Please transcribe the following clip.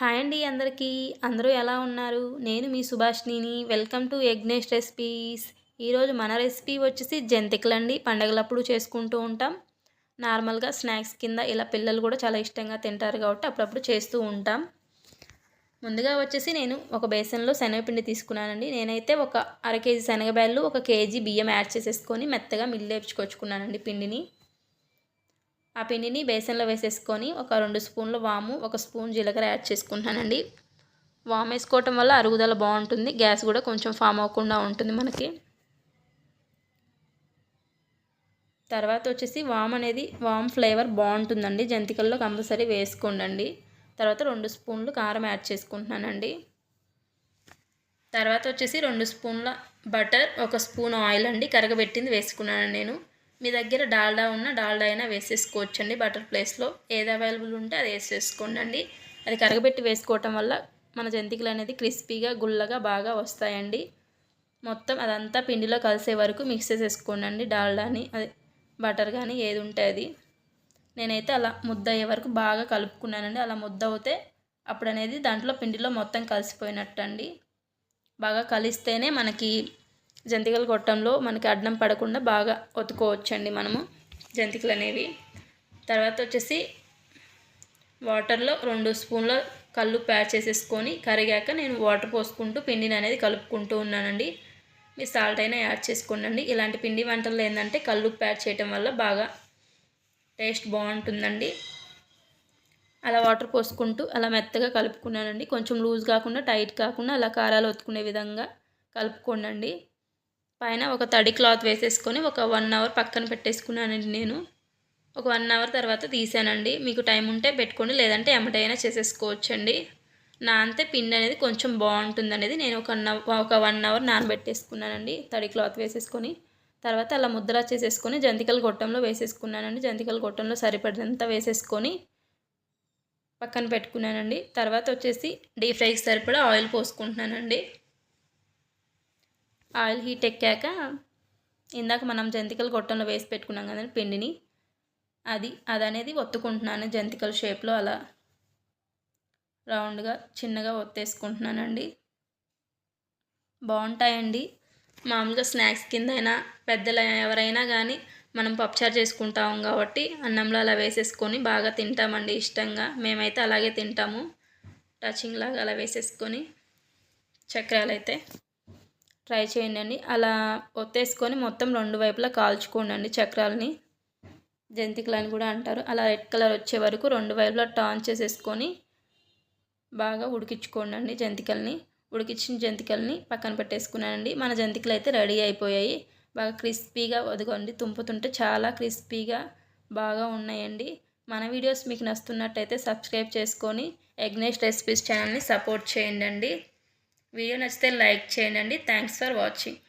Hi అండి అందరికీ. అందరూ ఎలా ఉన్నారు? నేను మీ సుభాష్నిని వెల్కమ్ టు ఎగ్నేష్ రెసిపీస్. ఈరోజు మన రెసిపీ వచ్చేసి జంతికలండి. పండగలప్పుడు చేసుకుంటూ ఉంటాం. నార్మల్గా స్నాక్స్ కింద ఇలా పిల్లలు కూడా చాలా ఇష్టంగా తింటారు కాబట్టి అప్పుడప్పుడు చేస్తూ ఉంటాం. ముందుగా వచ్చేసి నేను ఒక బేసన్లో శనగపిండి తీసుకున్నానండి. నేనైతే ఒక అర కేజీ శనగబ్యాళ్ళు ఒక కేజీ బియ్యం యాడ్ చేసేసుకొని మెత్తగా మిల్లేపుకొచ్చుకున్నానండి పిండిని. ఆ పిండిని బేసన్లో వేసేసుకొని ఒక రెండు స్పూన్లు వాము ఒక స్పూన్ జీలకర్ర యాడ్ చేసుకుంటున్నానండి. వామ్ వేసుకోవటం వల్ల అరుగుదల బాగుంటుంది గ్యాస్ కూడా కొంచెం ఫామ్ అవ్వకుండా ఉంటుంది మనకి. తర్వాత వచ్చేసి వామ్ అనేది వామ్ ఫ్లేవర్ బాగుంటుందండి. జంతికల్లో కంపల్సరీ వేసుకోండి తర్వాత రెండు స్పూన్లు కారం యాడ్ చేసుకుంటున్నానండి. తర్వాత వచ్చేసి రెండు స్పూన్ల బటర్ ఒక స్పూన్ ఆయిల్ అండి కరగబెట్టింది వేసుకున్నాను నేను. మీ దగ్గర డాల్డా ఉన్న డాల్డా అయినా వేసేసుకోవచ్చండి. బటర్ ప్లేస్లో ఏది అవైలబుల్ ఉంటే అది వేసేసుకోండి అది కరగబెట్టి వేసుకోవటం వల్ల మన జంతికలు అనేది క్రిస్పీగా గుల్లగా బాగా వస్తాయండి. మొత్తం అదంతా పిండిలో కలిసే వరకు మిక్స్ చేసేసుకోండి డాల్డాని అది బటర్ కానీ ఏది ఉంటే అది. నేనైతే అలా ముద్ద అయ్యే వరకు బాగా కలుపుకున్నానండి. అలా ముద్ద అవుతే అప్పుడు అనేది దాంట్లో పిండిలో మొత్తం కలిసిపోయినట్టు అండి బాగా కలిస్తేనే మనకి జంతికలు కొట్టడంలో మనకి అడ్డం పడకుండా బాగా ఒత్తుకోవచ్చండి మనము జంతికలు అనేవి. తర్వాత వచ్చేసి వాటర్లో రెండు స్పూన్ల కళ్ళు ప్యాడ్ చేసేసుకొని కరిగాక నేను వాటర్ పోసుకుంటూ పిండిని అనేది కలుపుకుంటూ ఉన్నానండి. మీ సాల్ట్ అయినా యాడ్ చేసుకోండి ఇలాంటి పిండి వంటలు ఏంటంటే కళ్ళు ప్యాడ్ చేయటం వల్ల బాగా టేస్ట్ బాగుంటుందండి. అలా వాటర్ పోసుకుంటూ అలా మెత్తగా కలుపుకున్నానండి. కొంచెం లూజ్ కాకుండా టైట్ కాకుండా అలా కారాలు ఒత్తుకునే విధంగా కలుపుకోండి పైన ఒక తడి క్లాత్ వేసేసుకొని ఒక వన్ అవర్ పక్కన పెట్టేసుకున్నానండి నేను. ఒక వన్ అవర్ తర్వాత తీసానండి. మీకు టైం ఉంటే పెట్టుకోండి లేదంటే ఎమటైనా చేసేసుకోవచ్చండి. నానితే పిండి అనేది కొంచెం బాగుంటుంది అనేది నేను ఒక ఒక వన్ అవర్ నానబెట్టేసుకున్నానండి. తడి క్లాత్ వేసేసుకొని తర్వాత అలా ముద్దలా చేసేసుకొని జంతికల గొట్టంలో వేసేసుకున్నానండి. జంతికల గొట్టంలో సరిపడినంత వేసేసుకొని పక్కన పెట్టుకున్నానండి. తర్వాత వచ్చేసి డీప్ ఫ్రైకి సరిపడా ఆయిల్ పోసుకుంటున్నానండి. ఆయిల్ హీట్ ఎక్కాక ఇందాక మనం జంతికలు గొట్టంలో వేసి పెట్టుకున్నాం కదండి పిండిని అది అది అనేది ఒత్తుకుంటున్నాను జంతికల షేప్లో అలా. రౌండ్గా చిన్నగా ఒత్తేసుకుంటున్నానండి. బాగుంటాయండి. మామూలుగా స్నాక్స్ కింద అయినా పెద్దలు ఎవరైనా కానీ మనం పప్పుచారు చేసుకుంటాం కాబట్టి అన్నంలో అలా వేసేసుకొని బాగా తింటామండి ఇష్టంగా. మేమైతే అలాగే తింటాము. టచింగ్ లాగా అలా వేసేసుకొని చక్రాలు అయితే ట్రై చేయండి అలా ఒత్తేసుకొని మొత్తం రెండు వైపులా కాల్చుకోండి చక్రాలని. జంతికలని కూడా అంటారు. అలా రెడ్ కలర్ వచ్చే వరకు రెండు వైపులా టాన్ చేసేసుకొని బాగా ఉడికించుకోండి జంతికల్ని. ఉడికించిన జంతికల్ని పక్కన పెట్టేసుకున్నానండి మన జంతికలు అయితే రెడీ అయిపోయాయి. బాగా క్రిస్పీగా వదగండి తుంపుతుంటే చాలా క్రిస్పీగా బాగా ఉన్నాయండి. మన వీడియోస్ మీకు నస్తున్నట్టయితే సబ్స్క్రైబ్ చేసుకొని ఎగ్నేష్ రెసిపీస్ ఛానల్ని సపోర్ట్ చేయండి వీడియో నచ్చితే లైక్ చేయండి. Thanks for watching